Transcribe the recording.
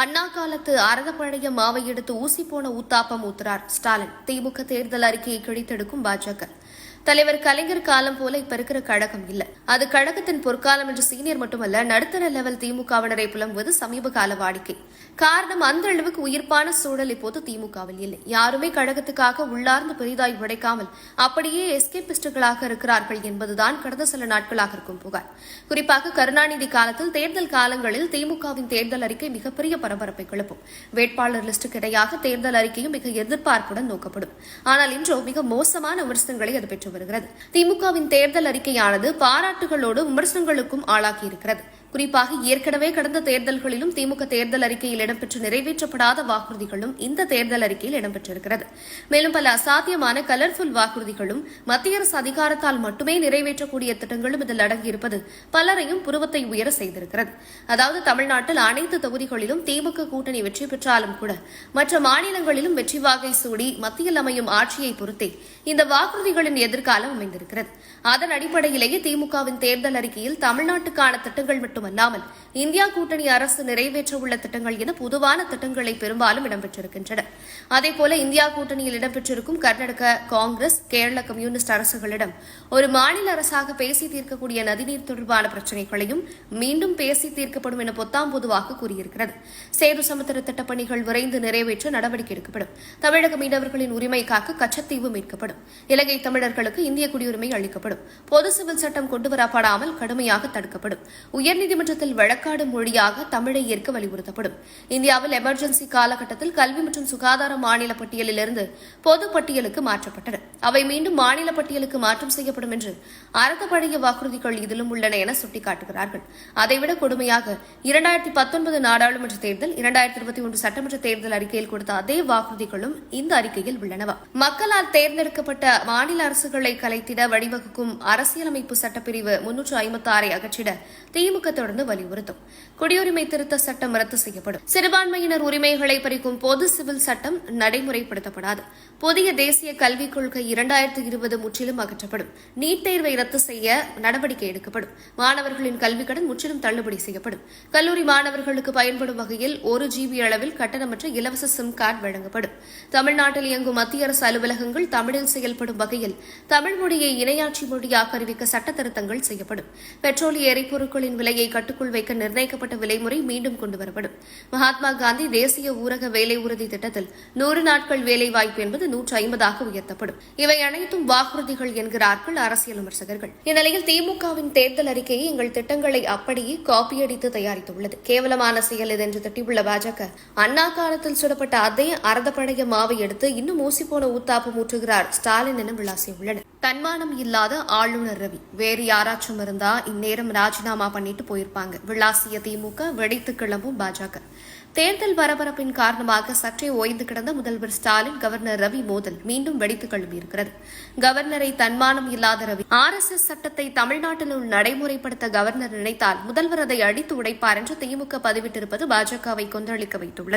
அண்ணா காலத்து அரதப்பழைய மாவை எடுத்து ஊசி போன ஊத்தாப்பம் ஊத்துறார் ஸ்டாலின். திமுக தேர்தல் அறிக்கையை கிழித்தெடுக்கும் பாஜக. தலைவர் கலைஞர் காலம் போல இப்ப இருக்கிற கழகம் இல்ல. அது கழகத்தின் பொற்காலம் என்று சீனியர் மட்டுமல்ல நடுத்தர லெவல் திமுகவினரை புலம்புவது சமீப கால வாடிக்கை. காரணம் அந்த அளவுக்கு உயிர்ப்பான சூழல் இப்போது திமுகவில் இல்லை. யாருமே கழகத்துக்காக உள்ளார்ந்து பெரிதாய் உடைக்காமல் அப்படியே எஸ்கேபிஸ்டுகளாக இருக்கிறார்கள் என்பதுதான் கடந்த சில நாட்களாக இருக்கும் புகார். குறிப்பாக கருணாநிதி காலத்தில் தேர்தல் காலங்களில் திமுகவின் தேர்தல் அறிக்கை மிகப்பெரிய பரபரப்பை கிளப்பும் வேட்பாளர் லிஸ்டுக்கு இடையாக தேர்தல் அறிக்கையும் மிக எதிர்பார்ப்புடன் நோக்கப்படும். ஆனால் இன்றோ மிக மோசமான விமர்சனங்களை அது பெற்று வருகிறது. திமுகவின் தேர்தல் அறிக்கையானது பாராட்டுகளோடு விமர்சனங்களுக்கும் ஆளாகியிருக்கிறது குறிப்பாக ஏற்கனவே கடந்த தேர்தல்களிலும் திமுக தேர்தல் அறிக்கையில் இடம்பெற்று நிறைவேற்றப்படாத வாக்குறுதிகளும் இந்த தேர்தல் அறிக்கையில் இடம்பெற்றிருக்கிறது. மேலும் பல அசாத்தியமான கலர்ஃபுல் வாக்குறுதிகளும் மத்திய அரசு அதிகாரத்தால் மட்டுமே நிறைவேற்றக்கூடிய திட்டங்களும் இதில் அடங்கியிருப்பது பலரையும் புருவத்தை உயர செய்திருக்கிறது. அதாவது தமிழ்நாட்டில் அனைத்து தொகுதிகளிலும் திமுக கூட்டணி வெற்றி பெற்றாலும் கூட மற்ற மாநிலங்களிலும் வெற்றி வாகை சூடி மத்தியில் அமையும் ஆட்சியை பொறுத்தே இந்த வாக்குறுதிகளின் எதிர்காலம் அமைந்திருக்கிறது. அதன் அடிப்படையிலேயே திமுகவின் தேர்தல் அறிக்கையில் தமிழ்நாட்டுக்கான திட்டங்கள் மட்டுமல்லாமல் இந்தியா கூட்டணி அரசு நிறைவேற்ற உள்ள திட்டங்கள் என பொதுவான திட்டங்களை பெரும்பாலும் இடம்பெற்றிருக்கின்றன. அதேபோல இந்தியா கூட்டணியில் இடம்பெற்றிருக்கும் கர்நாடக காங்கிரஸ் கேரள கம்யூனிஸ்ட் அரசுகளிடம் ஒரு மாநில அரசாக பேசி தீர்க்கக்கூடிய நதிநீர் தொடர்பான பிரச்சினைகளையும் மீண்டும் பேசி தீர்க்கப்படும் என பொத்தாம் பொதுவாக கூறியிருக்கிறது. சேது சமுத்திர திட்டப்பணிகள் விரைந்து நிறைவேற்ற நடவடிக்கை எடுக்கப்படும். தமிழக மீனவர்களின் உரிமை காக்க கச்சத்தீவு மீட்கப்படும். இலங்கை தமிழர்களுக்கு இந்திய குடியுரிமை அளிக்கப்படும். பொது சிவில் சட்டம் கொண்டுவரப்படாமல் கடுமையாக தடுக்கப்படும். உயர்நீதிமன்றத்தில் வழக்காடும் மொழியாக தமிழை ஏற்க வலியுறுத்தப்படும். இந்தியாவில் எமர்ஜென்சி காலகட்டத்தில் கல்வி மற்றும் சுகாதார மாநில பட்டியலிலிருந்து பொது பட்டியலுக்கு மாற்றப்பட்டன. அவை மீண்டும் மாநில பட்டியலுக்கு மாற்றம் செய்யப்படும் என்று அரசு பழைய வாக்குறுதிகள் இதிலும் உள்ளன என சுட்டிக்காட்டுகிறார்கள். அதைவிட கொடுமையாக இரண்டாயிரத்தி பத்தொன்பது நாடாளுமன்ற தேர்தல் இரண்டாயிரத்தி இருபத்தி ஒன்று சட்டமன்ற தேர்தல் அறிக்கையில் கொடுத்த அதே வாக்குறுதிகளும் இந்த அறிக்கையில் உள்ளனவா? மக்களால் தேர்ந்தெடுக்கப்பட்ட மாநில அரசுகளை கலைத்திட வழிவகுக்கும் அரசியலமைப்பு சட்டப்பிரிவு முன்னூற்று ஐம்பத்தி ஆறை அகற்றிட திமுக தொடர்ந்து வலியுறுத்தும். குடியுரிமை திருத்த சட்டம் ரத்து செய்யப்படும். சிறுபான்மையினர் உரிமைகளை பறிக்கும் பொது சிவில் சட்டம் நடைமுறைப்படுத்தப்படாது. புதிய தேசிய கல்விக் கொள்கை இரண்டாயிரத்தி இருபது முற்றிலும் அகற்றப்படும். நீட் தேர்வை ரத்து செய்ய நடவடிக்கை எடுக்கப்படும். மாணவர்களின் கல்விக் கடன் முற்றிலும் தள்ளுபடி செய்யப்படும். கல்லூரி மாணவர்களுக்கு பயன்படும் வகையில் ஒரு ஜிபி அளவில் கட்டணமற்ற இலவச சிம் கார்டு வழங்கப்படும். தமிழ்நாட்டில் இயங்கும் மத்திய அரசு அலுவலகங்கள் தமிழில் செயல்படும் வகையில் தமிழ் மொழியை இணையாட்சி மொழியாக அறிவிக்க சட்டத்திருத்தங்கள் செய்யப்படும். பெட்ரோலிய எரிபொருட்களின் விலையை விலையை கட்டுக்குள் வைக்க நிர்ணயிக்கப்பட்ட விலைமுறை மீண்டும் கொண்டுவரப்படும். மகாத்மா காந்தி தேசிய ஊரக வேலை உறுதி திட்டத்தில் நூறு நாட்கள் வேலை வாய்ப்பு என்பது நூற்று ஐம்பதாக உயர்த்தப்படும். இவை அனைத்தும் வாக்குறுதிகள் என்கிறார்கள் அரசியல் விமர்சகர்கள். இந்நிலையில் திமுகவின் தேர்தல் அறிக்கையை எங்கள் திட்டங்களை அப்படியே காப்பியடித்து தயாரித்துள்ளது. கேவலமான செயல் இது என்று திட்டியுள்ள பாஜக அண்ணா காலத்தில் சுடப்பட்ட அதே அறதப்பழைய மாவை எடுத்து இன்னும் ஊசிப்போன ஊத்தாப்பம் ஊற்றுகிறார் ஸ்டாலின் என விளாசியுள்ளனர். தன்மானம் இல்லாத ஆளுநர் ரவி. வேறு யாராச்சும் இருந்தா இந்நேரம் ராஜினாமா பண்ணிட்டு போயிருப்பாங்க. விளாசிய திமுக வெடித்து கிளம்பும் பாஜக. தேர்தல் பரபரப்பின் காரணமாக சற்றே ஓய்ந்து கிடந்த முதல்வர் ஸ்டாலின் கவர்னர் ரவி மோதல் மீண்டும் வெடித்து கிளம்பியிருக்கிறது. கவர்னரை தன்மானம் இல்லாத ரவி. ஆர் எஸ் எஸ் சட்டத்தை தமிழ்நாட்டிலுள் நடைமுறைப்படுத்த கவர்னர் நினைத்தால் முதல்வர் அதை அடித்து உடைப்பார் என்று திமுக பதிவிட்டிருப்பது பாஜகவை கொந்தளிக்க வைத்துள்ளது.